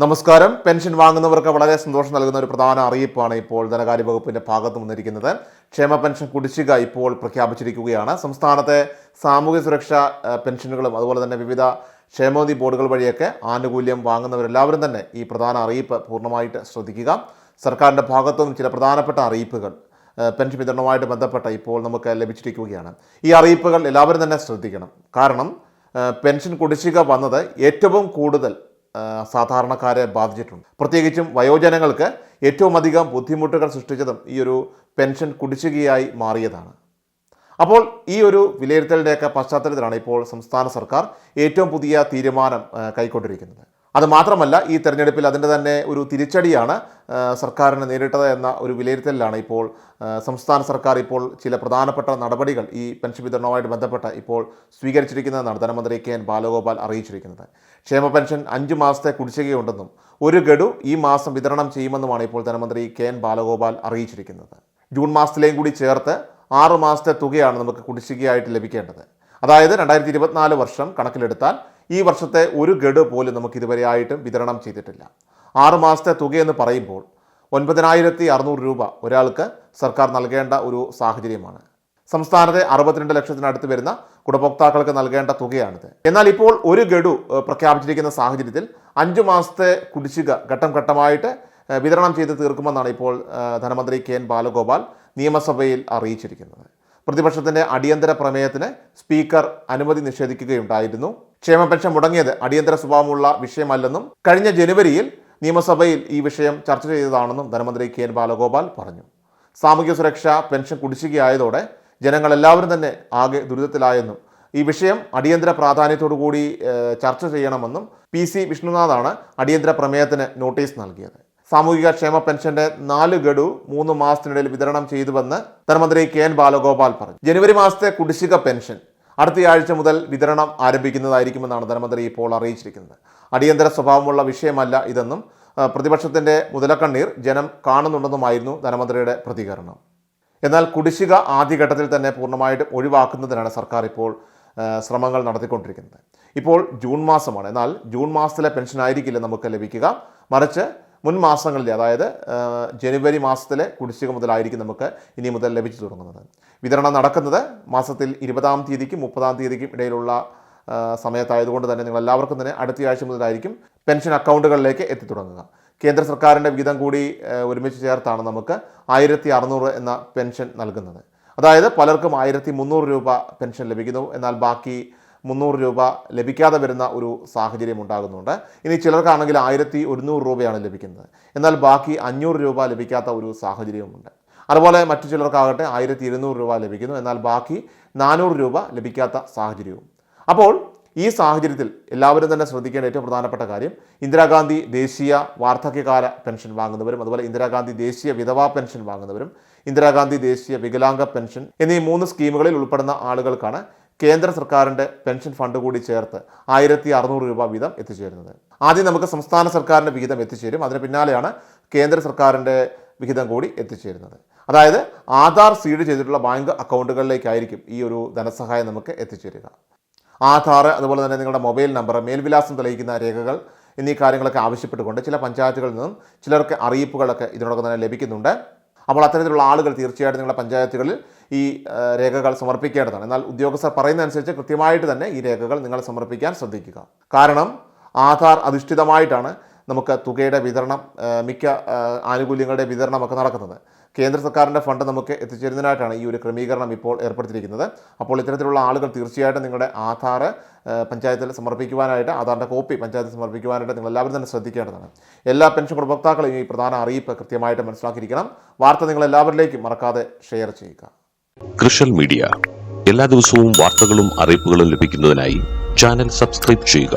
നമസ്കാരം. പെൻഷൻ വാങ്ങുന്നവർക്ക് വളരെ സന്തോഷം നൽകുന്ന ഒരു പ്രധാന അറിയിപ്പാണ് ഇപ്പോൾ ധനകാര്യ വകുപ്പിന്റെ ഭാഗത്ത് വന്നിരിക്കുന്നത്. ക്ഷേമ പെൻഷൻ കുടിശ്ശിക ഇപ്പോൾ പ്രഖ്യാപിച്ചിരിക്കുകയാണ്. സംസ്ഥാനത്തെ സാമൂഹ്യ സുരക്ഷാ പെൻഷനുകളും അതുപോലെ തന്നെ വിവിധ ക്ഷേമനിധി ബോർഡുകൾ വഴിയൊക്കെ ആനുകൂല്യം വാങ്ങുന്നവരെല്ലാവരും തന്നെ ഈ പ്രധാന അറിയിപ്പ് പൂർണമായിട്ട് ശ്രദ്ധിക്കുക. സർക്കാരിന്റെ ഭാഗത്തുനിന്നും ചില പ്രധാനപ്പെട്ട അറിയിപ്പുകൾ പെൻഷൻ വിതരണവുമായിട്ട് ബന്ധപ്പെട്ട ഇപ്പോൾ നമുക്ക് ലഭിച്ചിരിക്കുകയാണ്. ഈ അറിയിപ്പുകൾ എല്ലാവരും തന്നെ ശ്രദ്ധിക്കണം. കാരണം പെൻഷൻ കുടിശ്ശിക വന്നത് ഏറ്റവും കൂടുതൽ സാധാരണക്കാരെ ബാധിച്ചിട്ടുണ്ട്. പ്രത്യേകിച്ചും വയോജനങ്ങൾക്ക് ഏറ്റവും അധികം ബുദ്ധിമുട്ടുകൾ സൃഷ്ടിച്ചതും ഈ ഒരു പെൻഷൻ കുടിശ്ശികയായി മാറിയതാണ്. അപ്പോൾ ഈ ഒരു വിലയിരുത്തലിന്റെയൊക്കെ പശ്ചാത്തലത്തിലാണ് ഇപ്പോൾ സംസ്ഥാന സർക്കാർ ഏറ്റവും പുതിയ തീരുമാനം കൈക്കൊണ്ടിരിക്കുന്നത്. അത് മാത്രമല്ല ഈ തെരഞ്ഞെടുപ്പിൽ അതിന്റെ തന്നെ ഒരു തിരിച്ചടിയാണ് സർക്കാരിന് നേരിട്ടത് എന്ന ഒരു വിലയിരുത്തലിലാണ് ഇപ്പോൾ സംസ്ഥാന സർക്കാർ ഇപ്പോൾ ചില പ്രധാനപ്പെട്ട നടപടികൾ ഈ പെൻഷൻ വിതരണവുമായിട്ട് ബന്ധപ്പെട്ട് ഇപ്പോൾ സ്വീകരിച്ചിരിക്കുന്നതെന്നാണ് ധനമന്ത്രി കെ എൻ ബാലഗോപാൽ അറിയിച്ചിരിക്കുന്നത്. ക്ഷേമ പെൻഷൻ അഞ്ച് മാസത്തെ കുടിശ്ശികയുണ്ടെന്നും ഒരു ഗഡു ഈ മാസം വിതരണം ചെയ്യുമെന്നുമാണ് ഇപ്പോൾ ധനമന്ത്രി കെ എൻ ബാലഗോപാൽ അറിയിച്ചിരിക്കുന്നത്. ജൂൺ മാസത്തിലേയും കൂടി ചേർത്ത് ആറ് മാസത്തെ തുകയാണ് നമുക്ക് കുടിശ്ശികയായിട്ട് ലഭിക്കേണ്ടത്. അതായത് രണ്ടായിരത്തി ഇരുപത്തിനാല് വർഷം കണക്കിലെടുത്താൽ ഈ വർഷത്തെ ഒരു ഗഡ് പോലും നമുക്ക് ഇതുവരെയായിട്ടും വിതരണം ചെയ്തിട്ടില്ല. ആറ് മാസത്തെ തുകയെന്ന് പറയുമ്പോൾ ഒൻപതിനായിരത്തി അറുന്നൂറ് രൂപ ഒരാൾക്ക് സർക്കാർ നൽകേണ്ട ഒരു സാഹചര്യമാണ്. സംസ്ഥാനത്തെ അറുപത്തിരണ്ട് ലക്ഷത്തിനടുത്ത് വരുന്ന ഗുണഭോക്താക്കൾക്ക് നൽകേണ്ട തുകയാണിത്. എന്നാൽ ഇപ്പോൾ ഒരു ഗഡു പ്രഖ്യാപിച്ചിരിക്കുന്ന സാഹചര്യത്തിൽ അഞ്ചു മാസത്തെ കുടിശ്ശിക ഘട്ടം ഘട്ടമായിട്ട് വിതരണം ചെയ്ത് തീർക്കുമെന്നാണ് ഇപ്പോൾ ധനമന്ത്രി കെ എൻ ബാലഗോപാൽ നിയമസഭയിൽ അറിയിച്ചിരിക്കുന്നത്. പ്രതിപക്ഷത്തിന്റെ അടിയന്തര പ്രമേയത്തിന് സ്പീക്കർ അനുമതി നിഷേധിക്കുകയുണ്ടായിരുന്നു. ക്ഷേമ പെൻഷൻ മുടങ്ങിയത് അടിയന്തര സ്വഭാവമുള്ള വിഷയമല്ലെന്നും കഴിഞ്ഞ ജനുവരിയിൽ നിയമസഭയിൽ ഈ വിഷയം ചർച്ച ചെയ്തതാണെന്നും ധനമന്ത്രി കെ എൻ ബാലഗോപാൽ പറഞ്ഞു. സാമൂഹ്യ സുരക്ഷ പെൻഷൻ കുടിശ്ശികയായതോടെ ജനങ്ങളെല്ലാവരും തന്നെ ആകെ ദുരിതത്തിലായെന്നും ഈ വിഷയം അടിയന്തര പ്രാധാന്യത്തോടു കൂടി ചർച്ച ചെയ്യണമെന്നും പി സി വിഷ്ണുനാഥാണ് അടിയന്തര പ്രമേയത്തിന് നോട്ടീസ് നൽകിയത്. സാമൂഹിക ക്ഷേമ പെൻഷന്റെ നാല് ഗഡു മൂന്ന് മാസത്തിനിടയിൽ വിതരണം ചെയ്തുവെന്ന് ധനമന്ത്രി കെ എൻ ബാലഗോപാൽ പറഞ്ഞു. ജനുവരി മാസത്തെ കുടിശ്ശിക പെൻഷൻ അടുത്തയാഴ്ച മുതൽ വിതരണം ആരംഭിക്കുന്നതായിരിക്കുമെന്നാണ് ധനമന്ത്രി ഇപ്പോൾ അറിയിച്ചിരിക്കുന്നത്. അടിയന്തര സ്വഭാവമുള്ള വിഷയമല്ല ഇതെന്നും പ്രതിപക്ഷത്തിന്റെ മുതലക്കണ്ണീർ ജനം കാണുന്നുണ്ടെന്നുമായിരുന്നു ധനമന്ത്രിയുടെ പ്രതികരണം. എന്നാൽ കുടിശ്ശിക ആദ്യഘട്ടത്തിൽ തന്നെ പൂർണമായിട്ട് ഒഴിവാക്കുന്നതിനാണ് സർക്കാർ ഇപ്പോൾ ശ്രമങ്ങൾ നടത്തിക്കൊണ്ടിരിക്കുന്നത്. ഇപ്പോൾ ജൂൺ മാസമാണ്. എന്നാൽ ജൂൺ മാസത്തിലെ പെൻഷൻ ആയിരിക്കില്ല നമുക്ക് ലഭിക്കുക. മറിച്ച് മുൻ മാസങ്ങളിലെ അതായത് ജനുവരി മാസത്തിലെ കുടിശ്ശിക മുതലായിരിക്കും നമുക്ക് ഇനി മുതൽ ലഭിച്ചു തുടങ്ങുന്നത്. വിതരണം നടക്കുന്നത് മാസത്തിൽ ഇരുപതാം തീയതിക്കും മുപ്പതാം തീയതിക്കും ഇടയിലുള്ള സമയത്തായതുകൊണ്ട് തന്നെ നിങ്ങൾ എല്ലാവർക്കും തന്നെ അടുത്ത ആഴ്ച മുതലായിരിക്കും പെൻഷൻ അക്കൗണ്ടുകളിലേക്ക് എത്തിത്തുടങ്ങുക കേന്ദ്ര സർക്കാരിന്റെ വിഹിതം കൂടി ഒരുമിച്ച് ചേർത്താണ് നമുക്ക് ആയിരത്തി അറുന്നൂറ് എന്ന പെൻഷൻ നൽകുന്നത്. അതായത് പലർക്കും ആയിരത്തി മുന്നൂറ് രൂപ പെൻഷൻ ലഭിക്കുന്നു. എന്നാൽ ബാക്കി മുന്നൂറ് രൂപ ലഭിക്കാതെ വരുന്ന ഒരു സാഹചര്യം ഉണ്ടാകുന്നുണ്ട്. ഇനി ചിലർക്കാണെങ്കിൽ ആയിരത്തി ഒരുന്നൂറ് രൂപയാണ് ലഭിക്കുന്നത്. എന്നാൽ ബാക്കി അഞ്ഞൂറ് രൂപ ലഭിക്കാത്ത ഒരു സാഹചര്യവുമുണ്ട്. അതുപോലെ മറ്റു ചിലർക്കാകട്ടെ ആയിരത്തി ഇരുന്നൂറ് രൂപ ലഭിക്കുന്നു. എന്നാൽ ബാക്കി നാനൂറ് രൂപ ലഭിക്കാത്ത സാഹചര്യവും. അപ്പോൾ ഈ സാഹചര്യത്തിൽ എല്ലാവരും തന്നെ ശ്രദ്ധിക്കേണ്ട ഏറ്റവും പ്രധാനപ്പെട്ട കാര്യം ഇന്ദിരാഗാന്ധി ദേശീയ വാർദ്ധക്യകാല പെൻഷൻ വാങ്ങുന്നവരും അതുപോലെ ഇന്ദിരാഗാന്ധി ദേശീയ വിധവാ പെൻഷൻ വാങ്ങുന്നവരും ഇന്ദിരാഗാന്ധി ദേശീയ വികലാംഗ പെൻഷൻ എന്നീ മൂന്ന് സ്കീമുകളിൽ ഉൾപ്പെടുന്ന ആളുകൾക്കാണ് കേന്ദ്ര സർക്കാരിന്റെ പെൻഷൻ ഫണ്ട് കൂടി ചേർത്ത് ആയിരത്തി അറുന്നൂറ് രൂപ വീതം എത്തിച്ചേരുന്നത്. ആദ്യം നമുക്ക് സംസ്ഥാന സർക്കാരിന്റെ വിഹിതം എത്തിച്ചേരും. അതിന് പിന്നാലെയാണ് കേന്ദ്ര സർക്കാരിന്റെ വിഹിതം കൂടി എത്തിച്ചേരുന്നത്. അതായത് ആധാർ സീഡ് ചെയ്തിട്ടുള്ള ബാങ്ക് അക്കൗണ്ടുകളിലേക്കായിരിക്കും ഈ ഒരു ധനസഹായം നമുക്ക് എത്തിച്ചേരുക. ആധാർ അതുപോലെ തന്നെ നിങ്ങളുടെ മൊബൈൽ നമ്പർ മേൽവിലാസം തെളിയിക്കുന്ന രേഖകൾ എന്നീ കാര്യങ്ങളൊക്കെ ആവശ്യപ്പെട്ടുകൊണ്ട് ചില പഞ്ചായത്തുകളിൽ നിന്നും ചിലർക്ക് അറിയിപ്പുകളൊക്കെ ഇതിനോടൊപ്പം തന്നെ ലഭിക്കുന്നുണ്ട്. അപ്പോൾ അത്തരത്തിലുള്ള ആളുകൾ തീർച്ചയായിട്ടും നിങ്ങളുടെ പഞ്ചായത്തുകളിൽ ഈ രേഖകൾ സമർപ്പിക്കേണ്ടതാണ്. എന്നാൽ ഉദ്യോഗസ്ഥർ പറയുന്നതനുസരിച്ച് കൃത്യമായിട്ട് തന്നെ ഈ രേഖകൾ നിങ്ങൾ സമർപ്പിക്കാൻ ശ്രദ്ധിക്കുക. കാരണം ആധാർ അധിഷ്ഠിതമായിട്ടാണ് നമുക്ക് തുകയുടെ വിതരണം മിക്ക ആനുകൂല്യങ്ങളുടെ വിതരണമൊക്കെ നടക്കുന്നത്. കേന്ദ്ര സർക്കാരിന്റെ ഫണ്ട് നമുക്ക് എത്തിച്ചേരുന്നതിനായിട്ടാണ് ഈ ഒരു ക്രമീകരണം ഇപ്പോൾ ഏർപ്പെടുത്തിയിരിക്കുന്നത്. അപ്പോൾ ഇത്തരത്തിലുള്ള ആളുകൾ തീർച്ചയായിട്ടും നിങ്ങളുടെ ആധാർ പഞ്ചായത്തിൽ സമർപ്പിക്കുവാനായിട്ട് ആധാറിന്റെ കോപ്പി പഞ്ചായത്തിൽ സമർപ്പിക്കുവാനായിട്ട് നിങ്ങൾ എല്ലാവരും തന്നെ ശ്രദ്ധിക്കേണ്ടതാണ്. എല്ലാ പെൻഷൻ ഗുണഭോക്താക്കളും ഈ പ്രധാന അറിയിപ്പ് കൃത്യമായിട്ട് മനസ്സിലാക്കിയിരിക്കണം. വാർത്ത നിങ്ങൾ എല്ലാവരിലേക്കും മറക്കാതെ ഷെയർ ചെയ്യുക. കൃഷൽ മീഡിയ. എല്ലാ ദിവസവും വാർത്തകളും അറിയിപ്പുകളും ലഭിക്കുന്നതിനായി ചാനൽ സബ്സ്ക്രൈബ് ചെയ്യുക.